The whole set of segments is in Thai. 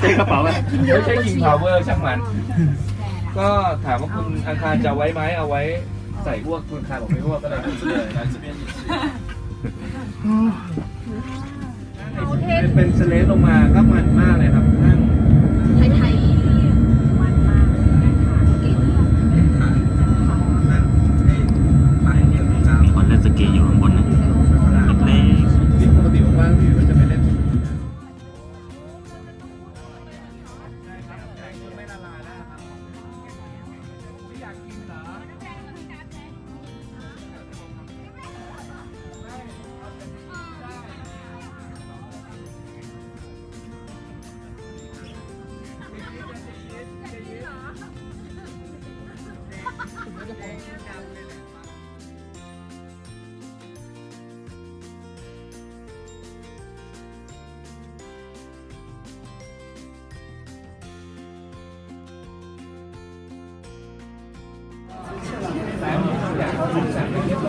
ใจกระเป๋าอะไม่ใช่ King Power ช่างมัน ก็ถามว่าคุณอังคารจะเอาไว้ไหมเอาไว้ใส่อ้วกคุณอังคารบอกไม่อ้วกก็เลยคุณเลยเป็นเป็นสเลสลงมาก็มันมากเลยครับนั่ง ไทยไ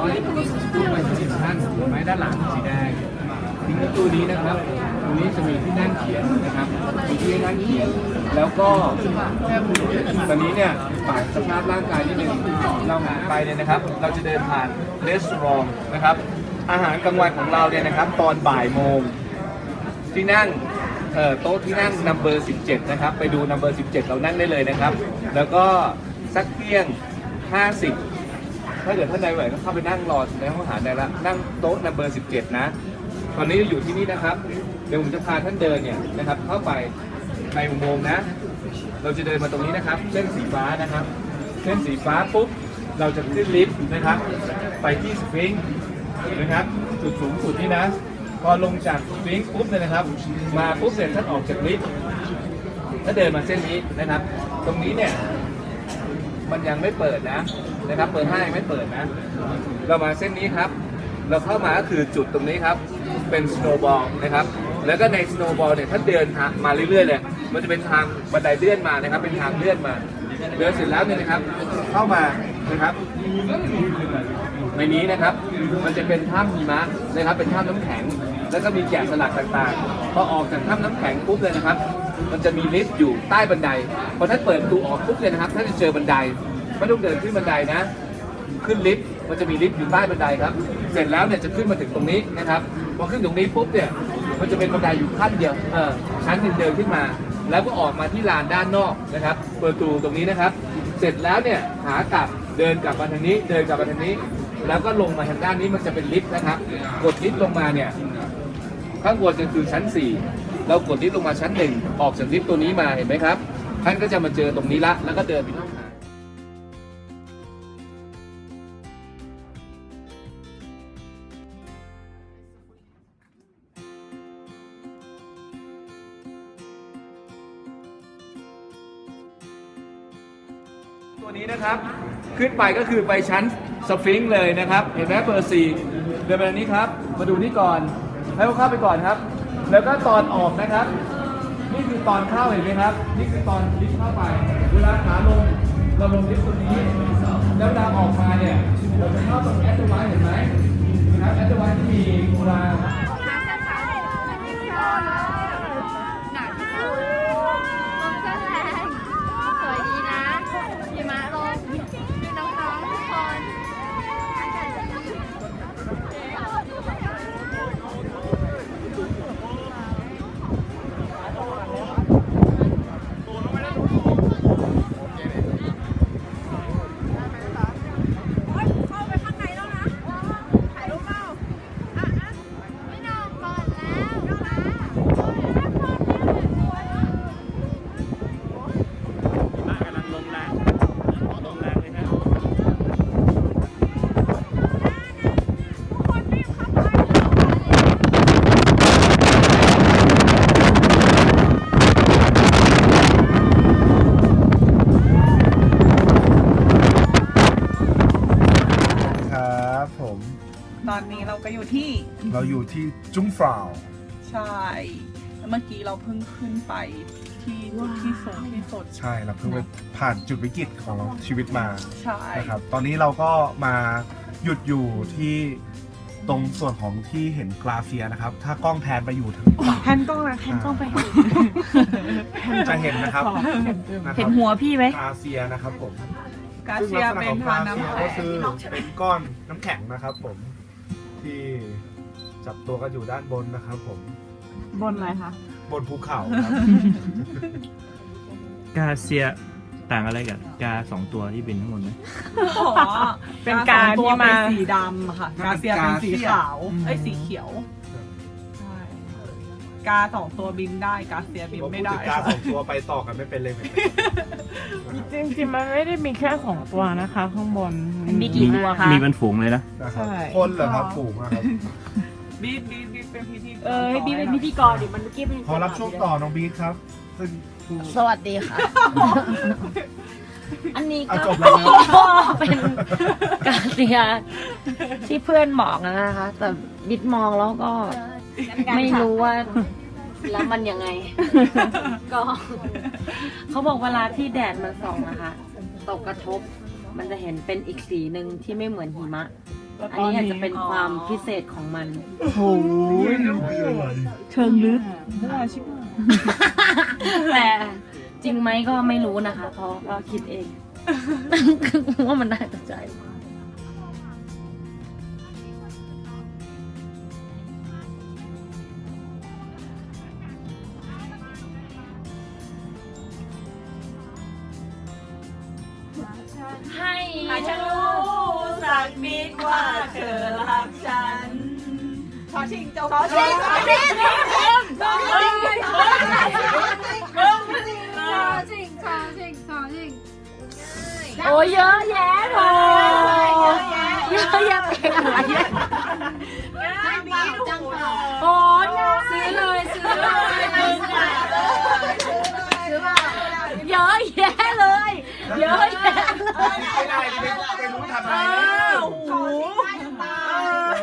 สั่งไปเรียบร้อยตู้ไปสิบชั้นไม้ด้านหลังสีแดงทิ้งประตูนี้นะครับตรงนี้จะมีที่นั่งเขียนนะครับมีที่นั่งเขียน แล้วก็ตอนนี้เนี่ยฝ่ายสภาพร่างกายนิดนึงเราหาไปเนี่ยนะครับ เราจะเดินผ่านเรสอรองนะครับ อาหารกลางวันของเราเนี่ยนะครับ ตอนบ่ายโมงที่นั่งโต๊ะที่นั่งนัมเบอร์ 17 นะครับ ไปดูนัมเบอร์ 17 เรานั่งได้เลยนะครับ แล้วก็สักเที่ยง 50 ถ้าเกิดท่านใดไหวก็เข้าไปนั่งรอในห้องอาหารได้ละนั่งโต๊ะนัมเบอร์17นะ ตอนนี้อยู่ที่นี่นะครับ เดี๋ยวผมจะพาท่านเดินเนี่ยนะครับ เข้าไปในอุโมงค์นะ เราจะเดินมาตรงนี้นะครับ เส้นสีฟ้านะครับ เส้นสีฟ้าปุ๊บ เราจะขึ้นลิฟต์นะครับ ไปที่สฟิงนะครับ จุดสูงสุดนี่นะ พอลงจากสฟิงปุ๊บเนี่ยนะครับ มาปุ๊บเสร็จท่านออกจากลิฟต์ถ้าเดินมาเส้นนี้นะครับ ตรงนี้เนี่ย มันยังไม่เปิดนะนะครับ เปิดให้ไม่เปิดนะ เรามาเส้นนี้ครับ เราเข้ามาก็คือจุดตรงนี้ครับ เป็นสโนว์บอลนะครับ แล้วก็ในสโนว์บอลเนี่ยถ้าเดินมาเรื่อยๆเลยมันจะเป็นทางบันไดเลื่อนมานะครับ เป็นทางเลื่อนมาเดินเสร็จแล้วเนี่ยนะครับ เข้ามานะครับในนี้นะครับ มันจะเป็นถ้ำหิมะนะครับ เป็นถ้ำน้ำแข็ง แล้วก็มีแกะสลักต่างๆ พอออกจากถ้ำน้ำแข็งปุ๊บเลยนะครับ มันจะมีลิฟต์อยู่ใต้บันไดพอท่านเปิดประตูออกปุ๊บเลยนะครับท่านจะเจอบันไดไม่ต้องเดินขึ้นบันไดนะ ขึ้นลิฟต์มันจะมีลิฟต์อยู่ใต้บันไดครับ เสร็จแล้วเนี่ยจะขึ้นมาถึงตรงนี้นะครับพอขึ้นตรงนี้ปุ๊บเนี่ยมันจะเป็นบันไดอยู่ขั้นเดียวเออชั้นหนึ่งเดินขึ้นมา แล้วก็ออกมาที่ลานด้านนอกนะครับเปิดประตูตรงนี้นะครับ เสร็จแล้วเนี่ยหากลับเดินกลับมาทางนี้ เดินกลับมาทางนี้ แล้วก็ลงมาทางด้านนี้มันจะเป็นลิฟต์นะครับ กดลิฟต์ลงมาเนี่ยข้างบนก็คือชั้น 4 เรากดลิฟต์ลงมาชั้น1ออกจากลิฟต์ตัวนี้มาเห็นไหมครับ ท่านก็จะมาเจอตรงนี้ละ แล้วก็เดินไปห้องน้ำตัวนี้นะครับ ขึ้นไปก็คือไปชั้นสฟิงค์เลยนะครับ เห็นไหมเบอร์สี่เดินไปทางนี้ครับ มาดูนี่ก่อน ให้เขาเข้าไปก่อนครับ แล้วก็ตอนออกนะครับ นี่คือตอนเข้าเห็นไหมครับ นี่คือตอนลิฟต์เข้าไป เวลาขาลงเราลงลิฟต์ตัวนี้ แล้วเวลาออกมาเนี่ยเราจะเข้าตรงแอดไว้เห็นไหมนะครับแอดไวที่มีโบราณ เราอยู่ที่จุ้งฟราว ใช่แล้วเมื่อกี้เราเพิ่งขึ้นไปที่จุดที่สูงที่สุด ใช่เราเพิ่งไปผ่านจุดวิกฤตของเราชีวิตมาใช่นะครับ ตอนนี้เราก็มาหยุดอยู่ที่ตรงส่วนของที่เห็นกราเซียนะครับ ถ้ากล้องแพนไปอยู่ทางฝั่งแพนกล้องนะแพนกล้องไปจะเห็นนะครับนะครับเห็นหัวพี่ไหมกราเซียนะครับผมกาซึ่งเซียลักษณะเป็ขนองกทาราน้ำเซียแข็ก็งคือเป็นก้อนน้ำแข็งนะครับผมที่ จับตัวกันอยู่ด้านบนนะครับผม บนอะไรคะ บนภูเขาครับ กาเซียต่างอะไรกับกาสองตัวที่บินข้างบนไหม อ๋อเป็นการที่มา เป็นสีดำค่ะ กาเซียเป็นสีขาวเอ้ยสีเขียวใช่กาสองตัวบินได้ กาเซียบินผมไม่พูดได้ถึงกาสองตัวไปต่อกันไม่เป็นเลยเหมือนกันนะครับจริงๆ มันไม่ได้มีแค่สองตัวนะคะ ข้างบนมีกี่ตัวคะ มีเป็นฝูงเลยนะนะครับใช่คนเหรอครับฝูงอะครับ บีดบีดบีดเป็นพิธีกรเออให้บีเป็นพิธีกรดิมันเมื่อกี้เป็นขอรับช่วงต่อน้องบีทครับ ซึ่งผู้สวัสดีค่ะ อันนี้อะก็จบแล้วนะ เป็นการเรียนที่เพื่อนบอกนะคะ แต่บิดมองแล้วก็ไม่รู้ว่า แล้วมันยังไง ก็ เขาบอกเวลาที่แดดมันส่องนะคะ ตกกระทบ มันจะเห็นเป็นอีกสีหนึ่งที่ไม่เหมือนหิมะ อันนี้อาจจะเป็นความพิเศษของมัน โอ้โหเชิงลึกมั่วชิบหายแต่จริงไหมก็ไม่รู้นะคะ เพราะก็คิดเอง ว่ามันน่าจะใจ ชอชิงเจ้าชอชิงชอชิงชอชิงชอชิงชิงชอชิงชอชิงโอ้เยอะแยะโถเยอะแยะเพลงอะไรเนี่ยจังเปล่าโอ้ยซื้อเลยซื้อเลยซื้อเปล่าเยอะแยะเลย เยอะแยะเลยไม่ได้ไม่รู้ทำไงโอ้โห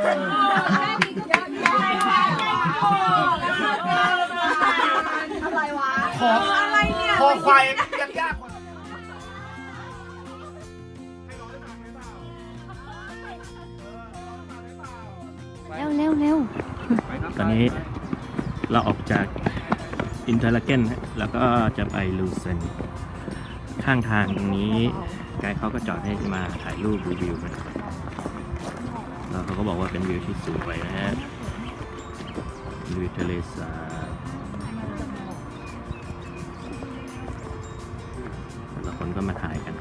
แค่นี้ก็เยอะแยะ อะไรวะขออะไรเนี่ยคอควายยังยากกว่าเร็วเร็วเร็วตอนนี้เราออกจากอินเทอร์ลาเกนแล้วก็จะไปลูเซนข้างทางตรงนี้ไกด์เขาก็จอดให้มาถ่ายรูปรีวิวกันแล้วเขาก็บอกว่าเป็นวิวที่สวยนะฮะ วิวทะเลสาบแต่ละคนก็มาถ่ายกัน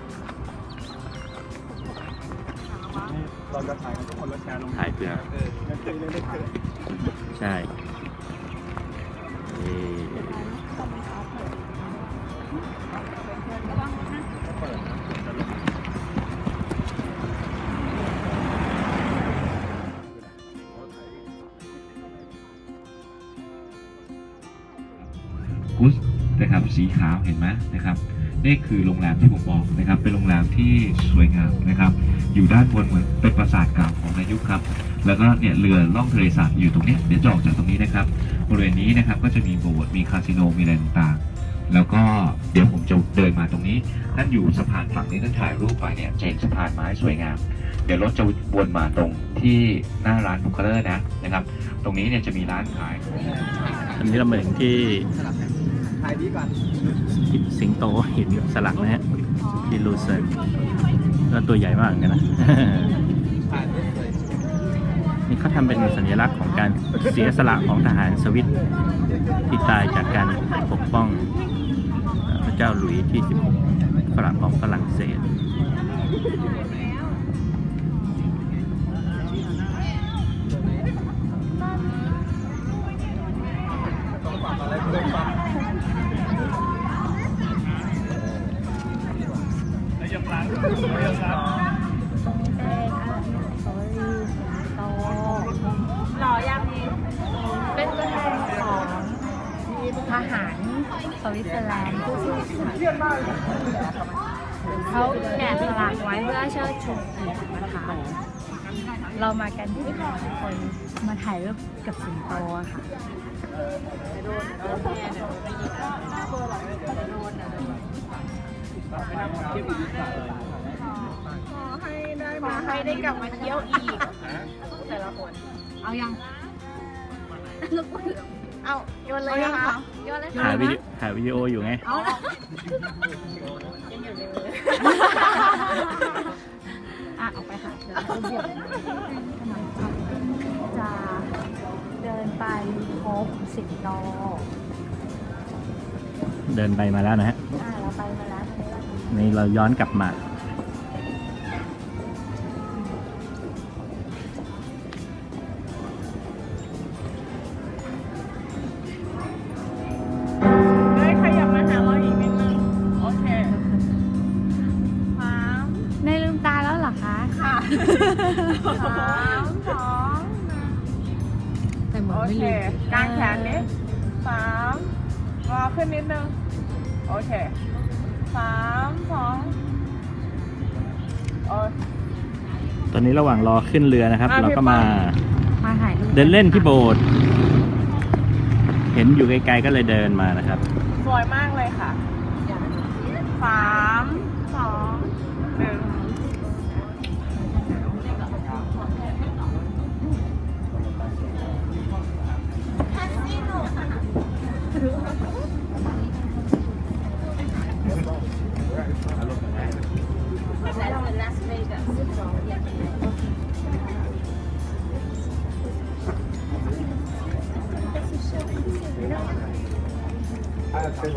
เราจะถ่ายกันทุกคนแล้วแชร์ลงถ่ายเพื่อ เออเล่นเล่นเล่นเล่นใช่เอ่อ กุสนะครับสีขาวเห็นไหมนะครับนี่คือโรงแรมที่ผมบอกนะครับ เป็นโรงแรมที่สวยงามนะครับ อยู่ด้านบนเหมือนเป็นปราสาทเก่าของนายุคครับ แล้วก็เนี่ยเรือล่องทะเลสาบอยู่ตรงนี้เดี๋ยวจะออกจากตรงนี้นะครับบริเวณนี้นะครับก็จะมีโบสถ์มีคาสิโนมีอะไรต่างๆ แล้วก็เดี๋ยวผมจะเดินมาตรงนี้นั่นอยู่สะพานฝั่งนี้ท่นถ่ายรูปไปเนี่ยจะเห็นสะพานไม้สวยงาม เดี๋ยวรถจะวนมาตรงที่หน้าร้านบุคเคอร์นะนะครับ ตรงนี้เนี่ยจะมีร้านขาย อันนี้เราเหมือนที่าถึงที่ที่สิงโตหินสลักนะฮะที่ลูเซนก็ตัวใหญ่มากเหมือนกันนะนี่เขาทำเป็นสัญลักษณ์ของการเสียสละของทหารสวิตที่ตายจากการปกป้องเอ่อพระเจ้าหลุยส์ที่ 16ฝรั่งของฝรั่งเศส วิตเซอร์แลนด์เขาแกะสลักไว้เพื่อเชิดชูเกียรตินะคะเรามากันที่คนมาถ่ายรูปกับสิงโตค่ะเให้ได้มาให้ได้กลับมาเที่ยวอีกแต่ละคนเอายัง เอาโยนเลยนะคะโยนเลยถ่ายวิดีถ่ายวิดีโออยู่ไงอะออกไปค่ะเดี๋ยวเราเดี๋ยวจะเดินไปครบสิบโลเดินไปมาแล้วนะฮะอ่าเราไปมาแล้วตอนนี้เรา นี่เราย้อนกลับมา ขึ้นนิดนึง โอเคสามสองโอเค ตอนนี้ระหว่างรอขึ้นเรือนะครับ อะเราก็มามาถ่ายรูปเดินเล่นที่โบสถ์เห็นอยู่ไกลๆก็เลยเดินมานะครับ สวยมากเลยค่ะสามสอง ส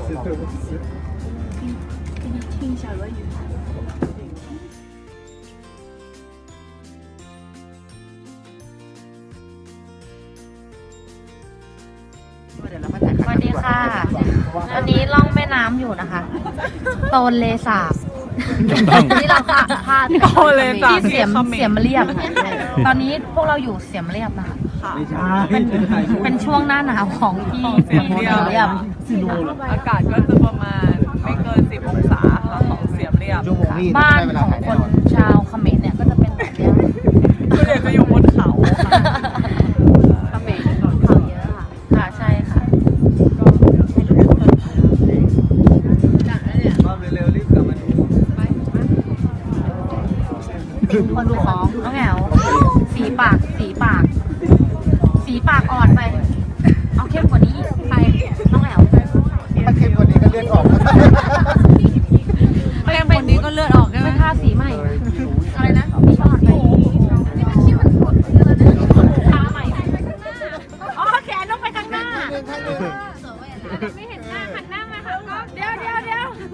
วัสดีค่ะ ตอนนี้ล่องแม่น้ำอยู่นะคะ โตนเลสาบต้องที่เราค่ะพาดโตนเลสาบที่เสียมที่เขมรเสียมเรียบค่ะตอนนี้พวกเราอยู่เสียมเรียบนะคะ ค่ะเป็นเป็นช่วงหน้าหนาวของที่ของเสียมเรียบเรียบอากาศก็จะประมาณไม่เกิน 10 องศาค่ะของเสียมเรียบบ้านของคนชาวเขมรเนี่ยก็จะเป็นแบบเนี้ยคือเดี๋ยวจะอยู่บนเขาค่ะเขมรเขาเยอะค่ะ ค่ะใช่ค่ะคนดูของน้องแอวสีปากสีปาก สีปากอ่อนไป เอาเข้มกว่านี้ไปน้องแอวถ้าเข้มกว่านี้ก็เลือดออกไปเป็นนี้ก็เลือดออกได้ไหมทาสีใหม่ อะไรนะสีอ่อนไปทาใหม่อ๋อแขนลงไปข้างหน้า ไม่เห็นหน้าหันหน้ามาค่ะก็เดี๋ยวเดี๋ยวเดี๋ยวหนึ่ง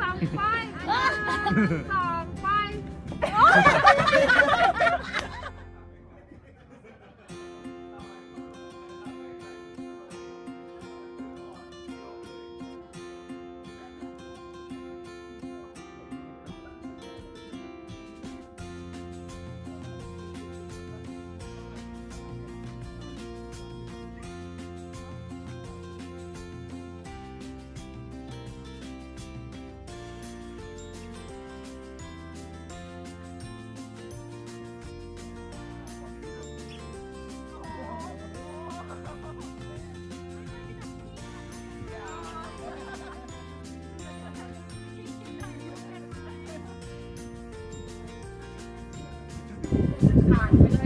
สองไปสองไปผ่าน ไปเลย